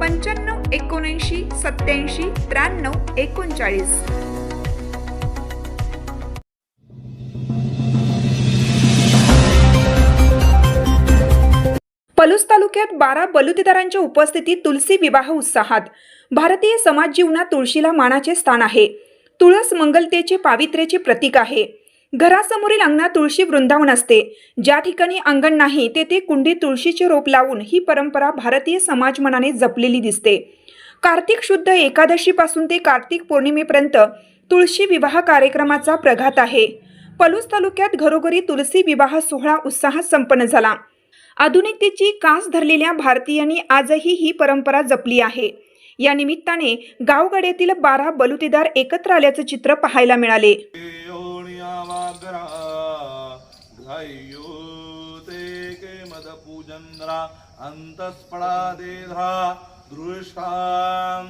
पंच्याण्णव एकोणऐंशी सत्याऐंशी त्र्याण्णव एकोणचाळीस. पलूस तालुक्यात बारा बलुतेदारांच्या उपस्थितीत तुलसी विवाह उत्साहात. भारतीय समाज जीवनात तुळशीला मानाचे स्थान आहे. तुळस मंगलतेचे पावित्र्याचे प्रतीक आहे. घरासमोरील अंगणात तुळशी वृंदावन असते. ज्या ठिकाणी अंगण नाही तेथे कुंडीत तुळशीचे रोप लावून ही परंपरा भारतीय समाज मनाने जपलेली दिसते. कार्तिक शुद्ध एकादशीपासून ते कार्तिक पौर्णिमेपर्यंत तुळशी विवाह कार्यक्रमाचा प्रघात आहे. पलूस तालुक्यात घरोघरी तुलसी विवाह सोहळा उत्साहात संपन्न झाला. आधुनिकतेची कास धरलेल्या भारतीयांनी आजही ही परंपरा जपली आहे. या निमित्ताने गावगाड्यातील बारा बलुतेदार एकत्र आल्याचं चित्र पाहायला मिळाले. योनियावाग्रा ते के मदपूजन्द्रा अन्तःस्पडा देधा दृष्टां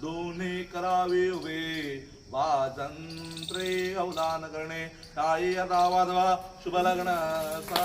दोन्ही करावी उभे। वाजन्त्रे अवदान करणे टाळी आता वाजवा शुभलग्न सा।